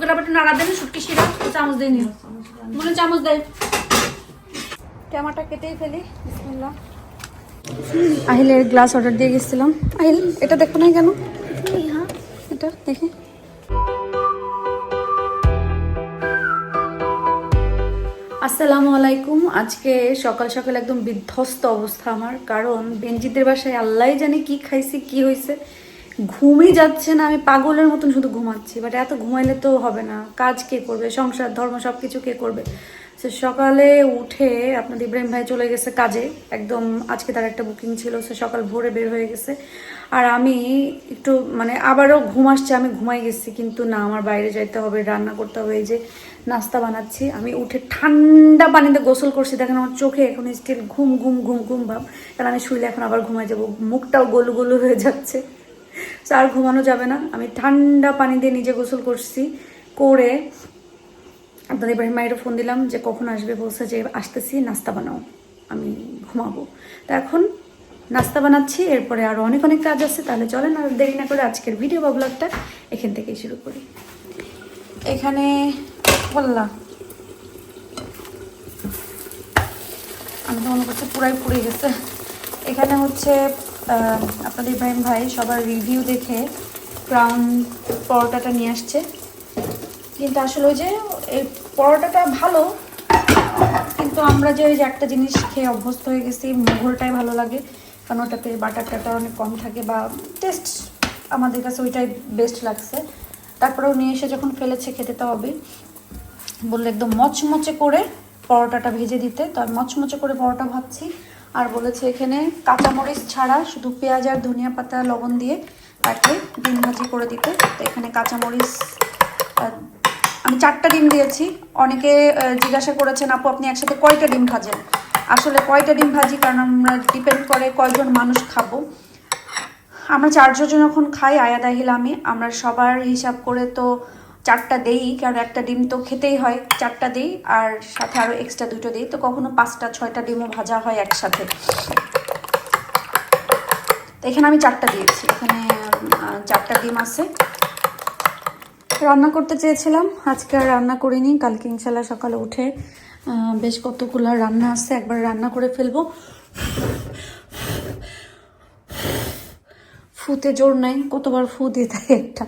ওকে আবার একটু নাড়া দেন শুটকি শিরা চামচ দিয়ে নিও চামচ দেয় টমাটা কেটেই ফেলি বিসমিল্লাহ। আহিলের গ্লাস অর্ডার দিয়ে গেছিলাম। আহিল এটা দেখো নাই কেন? এটা দেখি। আসসালামু আলাইকুম। আজকে সকাল সকাল একদম বিধ্বস্ত অবস্থা আমার কারণ বেঞ্জিদের বাসায় আল্লাহ জানে কি খাইছি কি হয়েছে ঘুমই যাচ্ছে না, আমি পাগলের মতন শুধু ঘুমাচ্ছি বাট এত ঘুমাইলে তো হবে না। কাজ কে করবে? সংসার, ধর্ম সব কিছু কে করবে? সে সকালে উঠে আপনাদের ইব্রাহিম ভাই চলে গেছে কাজে, একদম আজকে তার একটা বুকিং ছিল সে সকাল ভোরে বের হয়ে গেছে। আর আমি একটু মানে আবারও ঘুম আসছে, আমি ঘুমাই গেছি, কিন্তু না, আমার বাইরে যাইতে হবে, রান্না করতে হবে, এই যে নাস্তা বানাচ্ছি। আমি উঠে ঠান্ডা পানিতে গোসল করছি, দেখেন আমার চোখে এখন স্টিল ঘুম ঘুম ঘুম ঘুম ভাব। কারণ আমি শুইলে এখন আবার ঘুমাই যাব, মুখটাও গোলু গোলু হয়ে যাচ্ছে। তো আর ঘুমানো যাবে না। আমি ঠান্ডা পানি দিয়ে নিজে গোসল করছি, করে আপনাদের ইব্রাহিম মায়েরও ফোন দিলাম যে কখন আসবে, বলছে যে আসতেছি, নাস্তা বানাও, আমি ঘুমাবো। তা এখন নাস্তা বানাচ্ছি, এরপরে আরও অনেক অনেক কাজ আছে, তাহলে চলেন আর দেরি না করে আজকের ভিডিও বা ব্লগটা এখান থেকেই শুরু করি। এখানে বললাম আমি তো মনে করছি পুরাই পুড়ে গেছে। এখানে হচ্ছে আপনাদের ইব্রাহিম ভাই সবার রিভিউ দেখে ব্রাউন পরোটাটা নিয়ে আসছে। কিন্তু আসলে ওই যে, এই পরোটাটা ভালো, কিন্তু আমরা যে ওই যে একটা জিনিস খেয়ে অভ্যস্ত হয়ে গেছি, মোঘলটাই ভালো লাগে, কারণ ওটাতে বাটার টাটার অনেক কম থাকে বা টেস্ট আমাদের কাছে ওইটাই বেস্ট লাগছে। তারপরেও নিয়ে এসে যখন ফেলেছে, খেতে তো হবে বললে একদম মচমচে করে পরোটাটা ভেজে দিতে। তো আমি মচমচে করে পরোটা ভাবছি আর বলেছে এখানে কাঁচামরিচ ছাড়া শুধু পেঁয়াজ আর ধনিয়া পাতা, লবণ দিয়ে তাকে ডিম ভাজি করে দিতে। তো এখানে কাঁচামরিচ আমি চারটা ডিম দিয়েছি। অনেকে জিজ্ঞাসা করেছেন, আপু, আপনি একসাথে কয়টা ডিম ভাজেন? আসলে কয়টা ডিম ভাজি? কারণ আমরা ডিপেন্ড করে কয়জন মানুষ খাব। আমরা চারজন যখন খাই আয়াদ আহিল আমি, আমরা সবার হিসাব করে তো চারটা দেই, কারণ একটা ডিম তো খেতেই হয়, চারটা দিই আর সাথে আরও এক্সট্রা দুটো দিই, তো কখনো পাঁচটা, ছয়টা ডিমও ভাজা হয় একসাথে। তো এখানে আমি চারটা দিয়েছি, এখানে চারটা ডিম আছে। রান্না করতে চেয়েছিলাম, আজকে আর রান্না করিনি, কালকে ইনশাল্লাহ সকালে উঠে বেশ কতগুলো রান্না আছে, একবার রান্না করে ফেলব। ফুতে জোর নাই, কতবার ফু দিয়ে থাকে একটা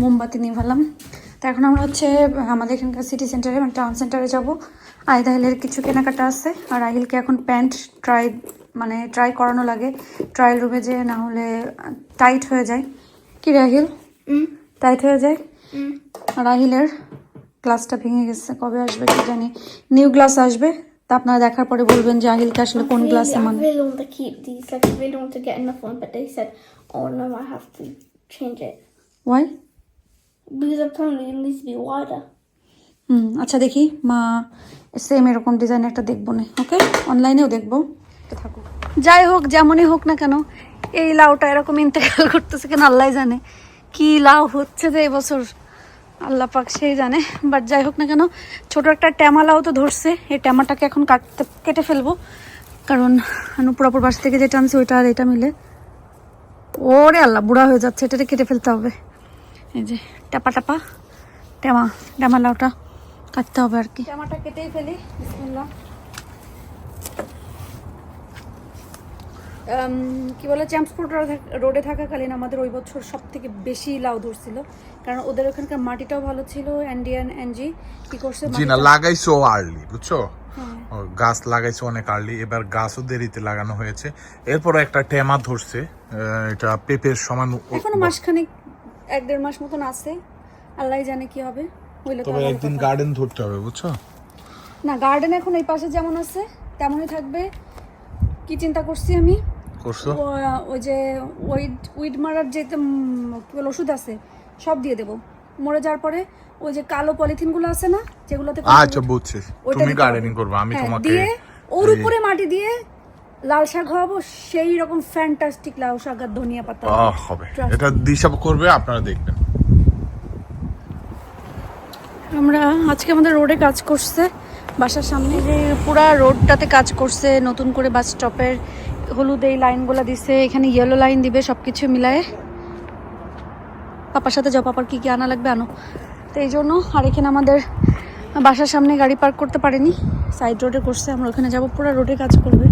মোমবাতি নিভালাম। তো এখন আমরা হচ্ছে আমাদের এখানকার সিটি সেন্টারে মানে টাউন সেন্টারে যাব। আয়দাহিলের কিছু কেনাকাটা আছে। আর আহিলকে এখন প্যান্ট ট্রাই মানে ট্রাই করানো লাগে। ট্রায়াল রুমে যে না হলে টাইট হয়ে যায়। কি রাহিল টাইট হয়ে যায়? আর আহিলের গ্লাসটা ভেঙে গেছে। কবে আসবে কি জানি। নিউ গ্লাস আসবে। তা আপনারা দেখার পরে বলবেন যে আহিলকে আসলে কোন গ্লাসে মানে। really Because apparently it needs to be wider. হুম আচ্ছা দেখি, মা সেম এরকম ডিজাইন একটা দেখব না ওকে অনলাইনেও দেখব। থাকুক। যাই হোক, যেমনই হোক না কেন, এই লাউটা এরকম ইন্তেকাল করতেছে কেন আল্লাহ জানে। কি লাউ হচ্ছে যে এবছর আল্লাহ পাক সেই জানে। বাট যাই হোক না কেন, ছোট একটা ট্যামা লাউ তো ধরছে, এই ট্যামাটাকে এখন কাটতে, কেটে ফেলব। কারণ অনুপুরাপুর বাস থেকে যেটা আনছি ওইটা আর এটা মিলে। ওরে আল্লাহ, বুড়া হয়ে যাচ্ছে এটাকে কেটে ফেলতে হবে। এই যে টাপা টাপা ট্যামা ট্যামা লাউটা কাটতে হবে আর কি। ট্যামাটা কেটেই ফেলি বিসমিল্লাহ। কি বলে চ্যাম্পসফোর্ড রোডে থাকাকালীন আমাদের ওই বছর সব থেকে বেশি লাউ ধরছিল। কারণ ওদের ওখানকার মাটিটাও ভালো ছিল অ্যান্ডিয়ান এনজি কি করছে জি না লাগাইছো আর্লি বুঝছ? হ্যাঁ। গাছ লাগাইছো অনেক আর্লি এবার গাছও দেরিতে লাগানো হয়েছে। এরপর একটা টেমা ধরছে আহ, এটা পেঁপের সমান এখনও মাসখানেক এক দেড় মাস মতন আছে। আল্লাহ জানে কি হবে। হইলে তবে একদিন গার্ডেন ধরতে হবে বুঝছ? না গার্ডেন এখন এই পাশে যেমন আছে তেমনই থাকবে। কি চিন্তা করছি আমি? করছ? ওই যে উইড উইড মারার যে উম, কি বলে ওষুধ আছে সব দিয়ে দেবো। মরে যাওয়ার পরে ওই যে কালো পলিথিনগুলো আছে না যেগুলোতে আচ্ছা বুঝছি। তুমি গার্ডেনিং করবে আমি হ্যাঁ, তোমাকে দিয়ে ওর উপরে মাটি দিয়ে লাল শাক খাওয়াবো সেই রকম ফ্যান্টাস্টিক লাল শাক আর ধনিয়া পাতা। হবে। এটা দিশা করবে আপনারা দেখবেন। আমরা আজকে আমাদের রোডে কাজ করছে বাসার সামনে। যে পুরা রোডটাতে কাজ করছে নতুন করে বাস স্টপের হলুদ এই লাইনগুলো দিছে এখানে ইয়েলো লাইন দিবে সব কিছু মিলায়ে। পাপার সাথে যাও পাপার কি কি আনা লাগবে আনো। তো এই জন্য আর এখানে আমাদের বাসার সামনে গাড়ি পার্ক করতে পারেনি সাইড রোডে করছে আমরা ওখানে যাব পুরো রোডে কাজ করবে।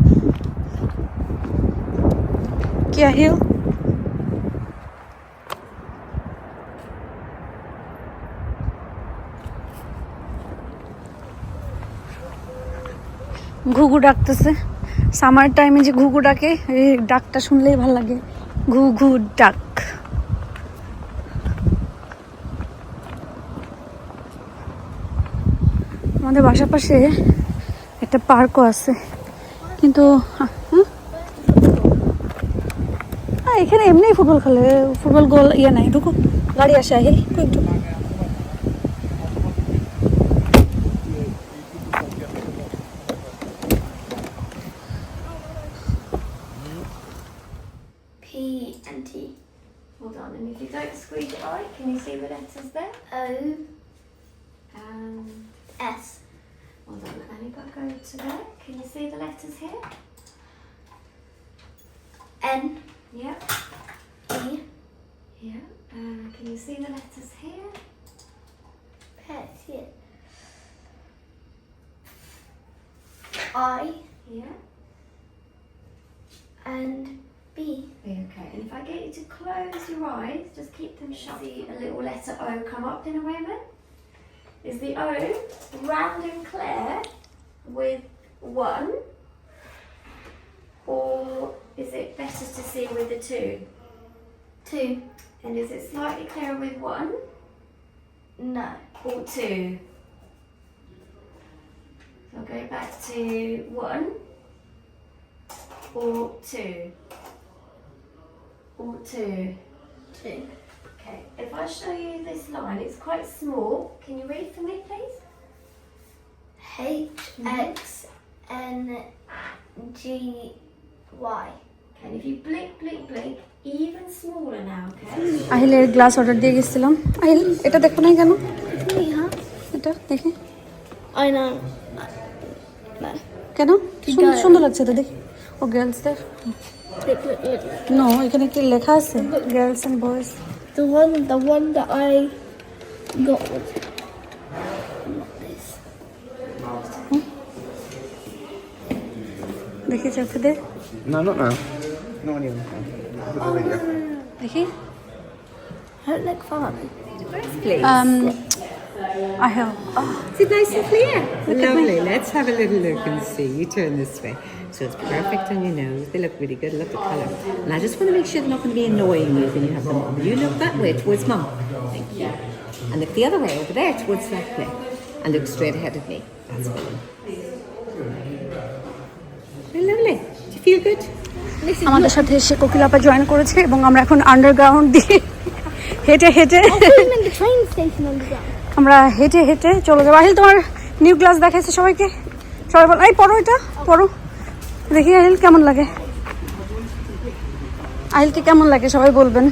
Nokia Hill. ঘুঘু ডাকতেছে। সামার টাইমে যে ঘুঘু ডাকে এই ডাকটা শুনলেই ভালো লাগে। ঘুঘু ডাক। আমাদের বাসার পাশে একটা পার্কও আছে। কিন্তু এখানে এমনি ফুটবল খেলে ফুটবল গোল ইয়ে নাই ঢুকো গাড়ি আসে আহে কই ঢুকো P and T. Hold on, and if you don't squeeze it right, can you see the letters there? O Um, S. hold on, and you've got to go to there. Can you see the letters here? N Yep, E yeah. Uh, can you see the letters here? Pet here. I Yeah. and B. Okay, and if I get you to close your eyes, just keep them shut. See a little letter O come up in a moment. Is the O round and clear with one? Or is it better to see with the two? Two. And is it slightly clearer with one No. or two? So I'll go back to one or two or two. Two. Okay, if I show you this line, it's quite small. Can you read for me, please? H X N G আহিলের glass order দিয়ে গেছিলাম। আহিল এটা দেখো নাই কেন? Me, এটা দেখে. কেন? সুন্দর লাগছে তো দেখি। ও গার্লসদের. নো এখানে কি লেখা আছে? Girls and boys The one, the one that I got. দেখি চাপে দে No, not now. Not when you're on the phone. With the video. দেখি I don't like fun. please. um Ahil Is it nice and clear? Lovely. Let's have a little look and see. You turn this way. So it's perfect on your nose. They look really good. Look at the colour. And I just want to make sure they're not going to be annoying you when you have them on. You look that way towards mum. Thank you. And look the other way over there towards that way. And look straight ahead of me. That's fine. Feel good? আমাদের সাথে এসে কোকিলাপা join করেছে এবং আমরা এখন underground দিয়ে হেঁটে হেঁটে ground. আমরা হেঁটে হেঁটে চলে যাব। আহিল তোমার নিউ ক্লাস দেখাইছে সবাইকে। সবাই বল এই পড়ো এটা পড়ো। দেখি আহিল কেমন লাগে? আহিলকে কেমন লাগে? সবাই বলবেন।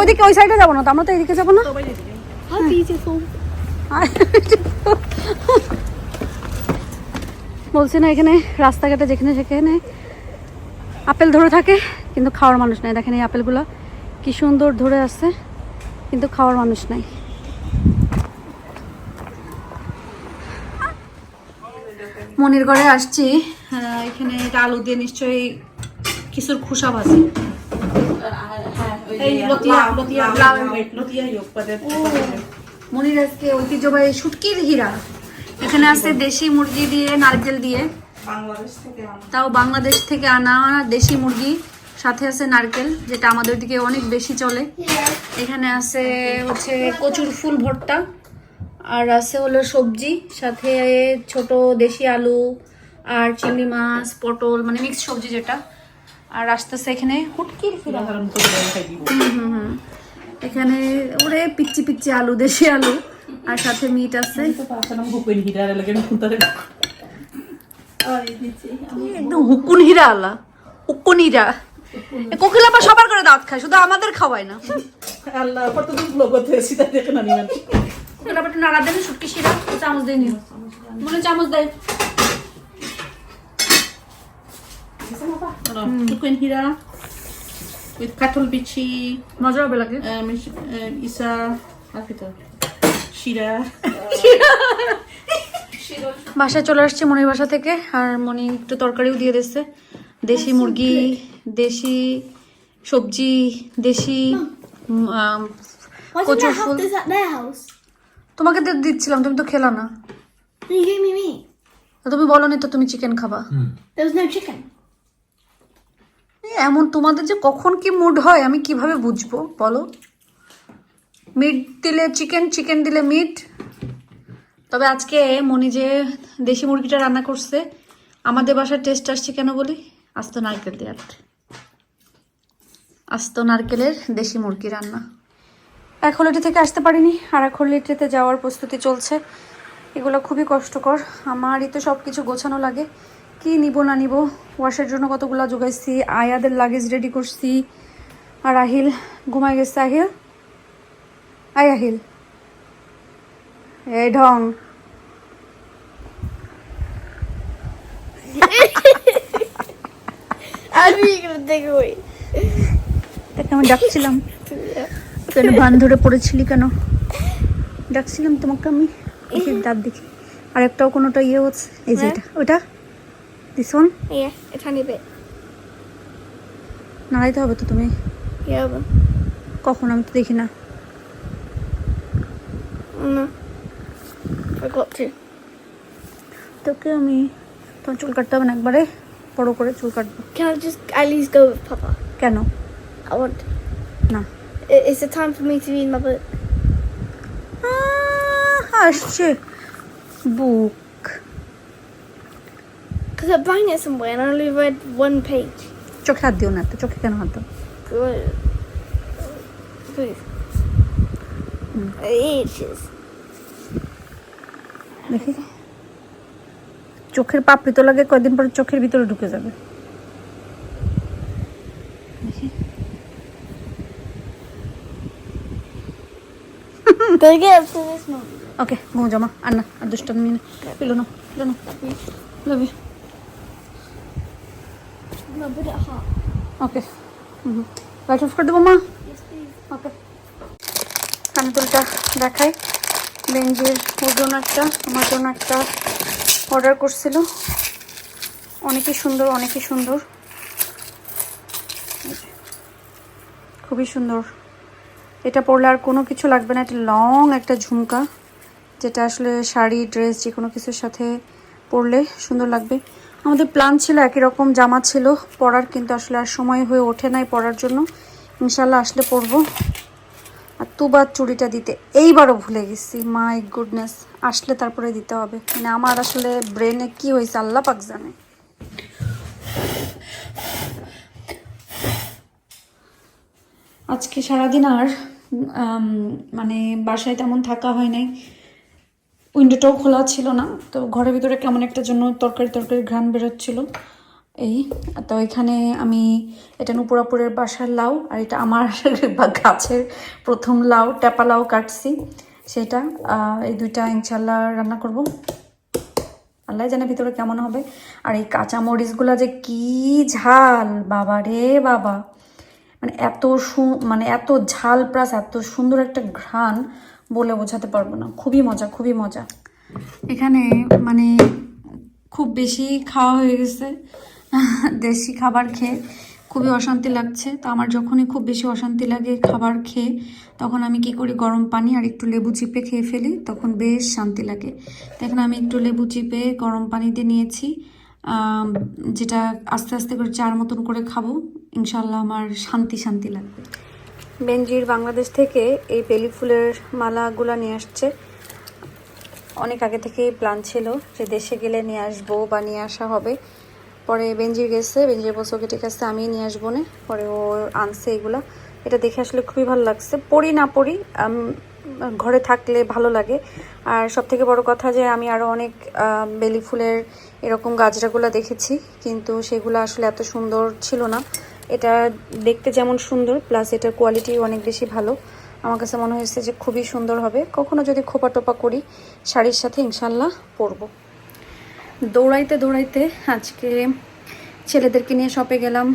ওইদিকে ওই সাইডে যাব না তো আমরা তো এদিকে যাব না. বলছি না এখানে রাস্তাঘাটে যেখানে সেখানে আপেল ধরে থাকে কিন্তু খাওয়ার মানুষ নাই দেখেন এই আপেলগুলো কি সুন্দর ধরে আছে কিন্তু খাওয়ার মানুষ নাই মনির ঘরে আসছি এখানে এটা আলু দিয়ে নিশ্চয়ই কিছুর ভাজি লাউ ও, মনির আজকে ঐতিহ্যবাহী শুটকির হীরা এখানে আছে দেশি মুরগি দিয়ে নারকেল দিয়ে। তাও বাংলাদেশ থেকে আনা দেশি মুরগি সাথে আছে নারকেল যেটা আমাদের দিকে অনেক বেশি চলে। এখানে আছে হচ্ছে কচুর ফুল ভর্তা আর আছে হলো সবজি সাথে ছোট দেশি আলু আর চিংড়ি মাছ পটল মানে মিক্স সবজি যেটা। আর আসতেছে এখানে হুটকির ফিরা হুম, হুম, হুম। এখানে ওরে পিচ্ছি পিচ্ছি আলু দেশি আলু। আর সাথে মিট আছে। একদম হুকুন হীরা আলা হুকুন হীরা। কোকিলা সবার করে দাঁত খায় শুধু আমাদের খাওয়ায় না। আল্লাহ কতদিন ব্লগ হচ্ছে তাই দেখে না নিবেন। কোকিলা পা নাড়া দেন শুটকি শিরা চামচ দিয়ে নিও। মনে চামচ দেয়। টুকুন হীরা with cattle bichi, মজা হবে লাগে। uh, isa, বাসায় চলে আসছে মনির বাসা থেকে আর মনি একটু তরকারিও দিয়ে দিচ্ছে। দেশি মুরগি দেশি সবজি দেশি house? তোমাকে তো দিচ্ছিলাম তুমি তো খেলা না। Then you gave me meat. তো তুমি বলো নি তো তুমি চিকেন খাবা। There was no chicken. এই এমন তোমাদের যে কখন কি মুড হয় আমি কীভাবে বুঝব বলো? মিট দিলে চিকেন চিকেন দিলে মিট তবে আজকে মনি যে দেশি মুরগিটা রান্না করছে, আমাদের বাসার টেস্ট আসছে কেন বলি? আস্ত নারকেল দেওয়ার আস্ত নারকেলের দেশি মুরগি রান্না। এক হলিডে থেকে আসতে পারিনি, আর এক হলিডেতে যাওয়ার প্রস্তুতি চলছে। এগুলো খুবই কষ্টকর। আমারই তো সব কিছু গোছানো লাগে। কি নিব না নিব? ওয়াশের জন্য কতগুলো জোগাইছি, আয়াদের লাগেজ রেডি করছি। আর আহিল ঘুমাই গেছে আহিল। আই আহিল। এই ঢং. তাকে আমি ডাকছিলাম। কেন বান ধরে পড়েছিলি কেন? ডাকছিলাম তোমাকে আমি। দাঁত দেখি। আর একটাও কোনোটা ইয়ে হচ্ছে। এই যে এটা। ওটা? দিস ওয়ান Yeah, a নাড়াইতে হবে তো তুমি। Yeah, কখন? আমি তো দেখি না। no. Forgot to. তোকে আমি তোমার চুল কাটতে হবে না একবারে বড় করে চুল কাটবো Can I just at least go with Papa? কেন I want. না I- It's the time for me to read my book. আহ, আসছে বুক Because I bang it somewhere and I only read one page. চোখে হাত দিও না তো চোখে কেন হাত দাও Good. Please. It itches. দেখি চোখের পাপড়ি তো লাগে কয়দিন পরে চোখের ভিতরে ঢুকে যাবে. ওকে ঘুমো জমা আর না আর দুষ্টামি মিনে পেল না। Love you No, put okay light off করে দেবো মা. ওকে। কানে দেখাই। বেঞ্জির ওর জন্য একটা, আমার জন্য একটা অর্ডার করছিল। অনেকই সুন্দর অনেকই সুন্দর। খুবই সুন্দর। এটা পরলে আর কোনো কিছু লাগবে না, এটা লং একটা ঝুমকা, যেটা আসলে শাড়ি ড্রেস যে কোনো কিছুর সাথে পরলে সুন্দর লাগবে। আমাদের প্ল্যান ছিল একই রকম, জামা ছিল পরার, কিন্তু আসলে আর সময় হয়ে ওঠে নাই পরার জন্য। ইনশাল্লাহ আসলে পরবো। তুবার চুড়িটা দিতে। এইবারও ভুলে গেছি। My goodness. আসলে তারপরে দিতে হবে। মানে আমার আসলে ব্রেনে কি হয়েছে আল্লাহ পাক জানে। আজকে সারাদিন আর মানে বাসায় তেমন থাকা হয় নাই। উইন্ডোটাও খোলা ছিল না। তো ঘরের ভিতরে কেমন একটা জন্য তরকারি তরকারি ঘ্রাণ বেরোচ্ছিল। এই, তো এখানে আমি এটা নুপুরাপুরের বাসার লাউ আর এটা আমার বা গাছের প্রথম লাউ, ট্যাপা লাউ কাটছি সেটা। এই দুইটা ইনশাল্লাহ রান্না করব। আল্লাহ জানে ভিতরে কেমন হবে। আর এই কাঁচা মরিচগুলা যে কি ঝাল, বাবা রে বাবা। মানে এত সু মানে এত ঝাল প্লাস এত সুন্দর একটা ঘ্রাণ বলে বোঝাতে পারব না। খুবই মজা খুবই মজা। এখানে মানে খুব বেশি খাওয়া হয়ে গেছে। দেশি খাবার খেয়ে খুবই অশান্তি লাগছে। তো আমার যখনই খুব বেশি অশান্তি লাগে খাবার খেয়ে, তখন আমি কি করি, গরম পানি আর একটু লেবু চিপে খেয়ে ফেলি, তখন বেশ শান্তি লাগে। দেখেন আমি একটু লেবু চিপে গরম পানিতে নিয়েছি। যেটা আস্তে আস্তে করে চার মতন করে খাব ইনশাল্লাহ আমার শান্তি শান্তি লাগবে। বেনজির বাংলাদেশ থেকে এই বেলি ফুলের মালাগুলো নিয়ে আসছে। অনেক আগে থেকেই প্ল্যান ছিল যে দেশে গেলে নিয়ে আসব বা নিয়ে আসা হবে। পরে বেঞ্জির গেছে, বেঞ্জির বলছে, ওকে ঠিক আছে আমি নিয়ে আসব না। পরে ও আনছে এগুলা। এটা দেখে আসলে খুবই ভালো লাগছে। পড়ি না পড়ি ঘরে থাকলে ভালো লাগে। আর সব থেকে বড় কথা যে আমি আরও অনেক বেলি ফুলের এরকম গাজরাগুলো দেখেছি, কিন্তু সেগুলো আসলে এত সুন্দর ছিল না। এটা দেখতে যেমন সুন্দর, প্লাস এটার কোয়ালিটি অনেক বেশি ভালো। আমার কাছে মনে হয়েছে যে খুবই সুন্দর হবে। কখনো যদি খোপা টোপা করি, শাড়ির সাথে ইনশাল্লাহ পরবো। দৌড়াইতে দৌড়াইতে আজকে ছেলেদেরকে নিয়ে শপে গেলাম।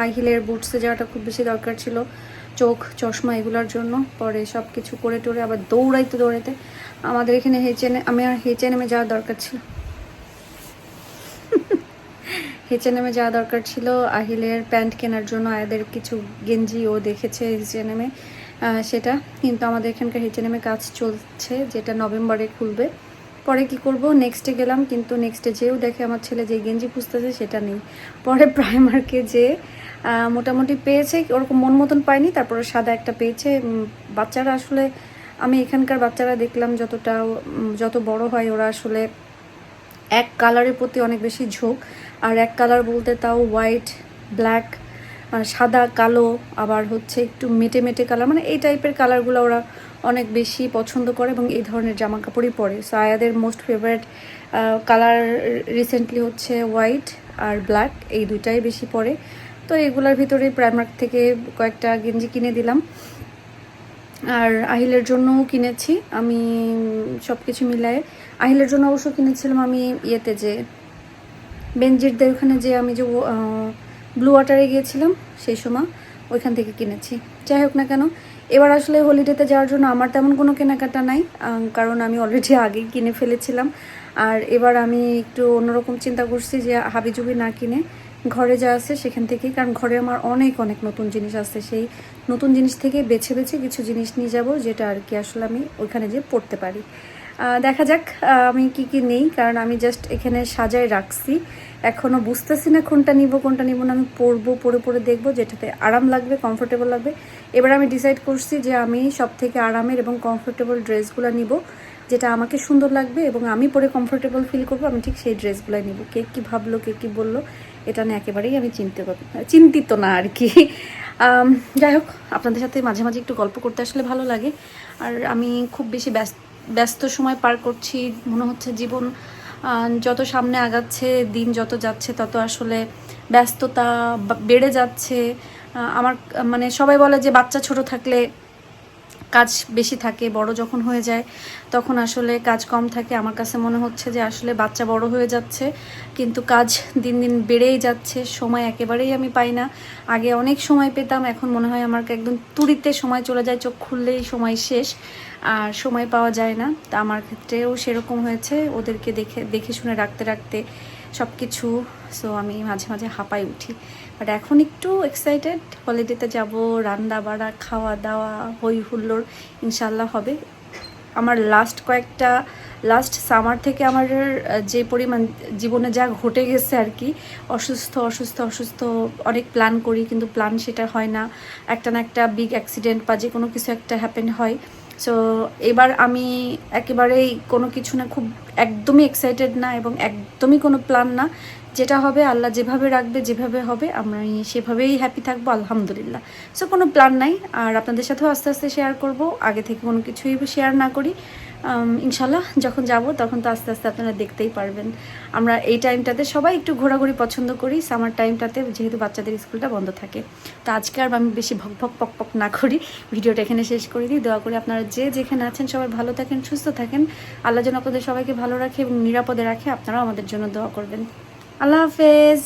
আই হিলের বুটসে যাওয়াটা খুব বেশি দরকার ছিল। চোখ, চশমা এগুলোর জন্য। পরে সব কিছু করে টোরে আবার দৌড়াইতে দৌড়াইতে আমাদের এখানে হেচেনে আমি আর হেচেনেমে যাওয়ার দরকার ছিল। হেচেনেমে যাওয়া দরকার ছিল। আহিলের প্যান্ট কেনার জন্য আয়াদের কিছু গেঞ্জি ও দেখেছে হেচেনেমে সেটা। কিন্তু আমাদের এখানকার হেচেনেমে কাজ চলছে, যেটা নভেম্বরে খুলবে। পরে কি করব? নেক্সটে গেলাম, কিন্তু নেক্সটে যেও দেখে আমার ছেলে যে গেঞ্জি খুঁজতেছে সেটা নেই। পরে প্রাইমার্কে যে মোটামুটি পেয়েছে, ওরকম মন মতন পায়নি তারপরে সাদা একটা পেয়েছে। বাচ্চারা আসলে, আমি এখানকার বাচ্চারা দেখলাম যতটা যত বড় হয় ওরা আসলে এক কালারের প্রতি অনেক বেশি ঝোঁক। আর এক কালার বলতে তাও হোয়াইট ব্ল্যাক সাদা, কালো, আবার হচ্ছে একটু মেটে মেটে কালার। মানে এই টাইপের কালারগুলো ওরা অনেক বেশি পছন্দ করে এবং এই ধরনের জামা কাপড়ই পরে। সো আয়াদের মোস্ট ফেভারিট কালার রিসেন্টলি হচ্ছে হোয়াইট আর ব্ল্যাক এই দুইটাই বেশি পরে। তো এগুলোর ভিতরে প্রাইমার্ক থেকে কয়েকটা গেঞ্জি কিনে দিলাম। আর আহিলের জন্যও কিনেছি। আমি সব কিছু মিলায়ে আহিলের জন্য অবশ্য কিনেছিলাম আমি ইয়েতে যে বেনজিরদের ওখানে যে আমি যে ব্লু ওয়াটারে গিয়েছিলাম, সেই সময় ওইখান থেকে কিনেছি। যাই হোক না কেন এবার আসলে হলিডেতে যাওয়ার জন্য আমার তেমন কোনো কেনাকাটা নাই কারণ আমি অলরেডি আগে কিনে ফেলেছিলাম। আর এবার আমি একটু অন্যরকম চিন্তা করছি যে হাবিজুবি না কিনে ঘরে যা আছে সেখান থেকেই, কারণ ঘরে আমার অনেক অনেক নতুন জিনিস আছে। সেই নতুন জিনিস থেকে বেছে বেছে কিছু জিনিস নিয়ে যাব, যেটা আর কি আসলে আমি ওইখানে যেয়ে পড়তে পারি। দেখা যাক আমি কি কি নেই, কারণ আমি জাস্ট এখানে সাজায় রাখছি। এখনও বুঝতেছি না কোনটা নিব কোনটা নিব না, আমি পরবো, পরে পরে দেখব, যেটাতে আরাম লাগবে কমফোর্টেবল লাগবে। এবার আমি ডিসাইড করছি যে আমি সব থেকে আরামের এবং কমফোর্টেবল ড্রেসগুলো নিব, যেটা আমাকে সুন্দর লাগবে এবং আমি পরে কমফোর্টেবল ফিল করব, আমি ঠিক সেই ড্রেসগুলো নিব। কে কী ভাবলো, কে কী বলল, এটা নিয়ে একেবারেই আমি চিনতে পারি চিন্তিত না আর কি। যাই হোক, আপনাদের সাথে মাঝে মাঝে একটু গল্প করতে আসলে ভালো লাগে। আর আমি খুব বেশি ব্যস্ত ব্যস্ত সময় পার করছি। মনে হচ্ছে জীবন যত সামনে আগাচ্ছে, দিন যত যাচ্ছে, তত আসলে ব্যস্ততা বেড়ে যাচ্ছে। আমার মানে সবাই বলে যে বাচ্চা ছোট থাকলে কাজ বেশি থাকে, বড় যখন হয়ে যায়, তখন আসলে কাজ কম থাকে। আমার কাছে মনে হচ্ছে যে আসলে বাচ্চা বড় হয়ে যাচ্ছে, কিন্তু কাজ দিন দিন বেড়েই যাচ্ছে, সময় একেবারেই আমি পাই না। আগে অনেক সময় পেতাম, এখন মনে হয় আমার একদম তুড়িতে সময় চলে যায়, চোখ খুললেই সময় শেষ, আর সময় পাওয়া যায় না। তা আমার ক্ষেত্রেও সেরকম হয়েছে, ওদেরকে দেখে দেখে শুনে রাখতে রাখতে সব কিছু সো আমি মাঝে মাঝে হাঁপাই উঠি। বাট এখন একটু এক্সাইটেড হলিডেতে যাব রান্না বাড়া খাওয়া দাওয়া হই হুল্লোড় ইনশাল্লাহ হবে। আমার লাস্ট কয়েকটা লাস্ট সামার থেকে আমার যে পরিমাণ জীবনে যা ঘটে গেছে আর কি, অসুস্থ অসুস্থ অসুস্থ, অনেক প্ল্যান করি, কিন্তু প্ল্যান সেটা হয় না। একটা না একটা বিগ অ্যাক্সিডেন্ট বা যে কোনো কিছু একটা হ্যাপেন হয়। সো এবার আমি একেবারেই কোনো কিছু না, খুব একদমই এক্সাইটেড না এবং একদমই কোনো প্ল্যান না, যেটা হবে আল্লাহ যেভাবে রাখবে, যেভাবে হবে আমরা সেভাবেই হ্যাপি থাকব, আলহামদুলিল্লাহ। সো কোনো প্ল্যান নাই, আর আপনাদের সাথেও আস্তে আস্তে শেয়ার করব, আগে থেকে কোনো কিছুই শেয়ার না করি। ইনশাল্লাহ যখন যাব, তখন তো আস্তে আস্তে আপনারা দেখতেই পারবেন। আমরা এই টাইমটাতে সবাই একটু ঘোরাঘুরি পছন্দ করি সামার টাইমটাতে যেহেতু বাচ্চাদের স্কুলটা বন্ধ থাকে। তো আজকে আর আমি বেশি ভক ভক পক পক না করি, ভিডিওটা এখানে শেষ করে দিই। দোয়া করি আপনারা যে যেখানে আছেন সবাই ভালো থাকেন, সুস্থ থাকেন। আল্লাহ যেন আপনাদের সবাইকে ভালো রাখে এবং নিরাপদে রাখে, আপনারাও আমাদের জন্য দোয়া করবেন। আল্লাহ হাফেজ।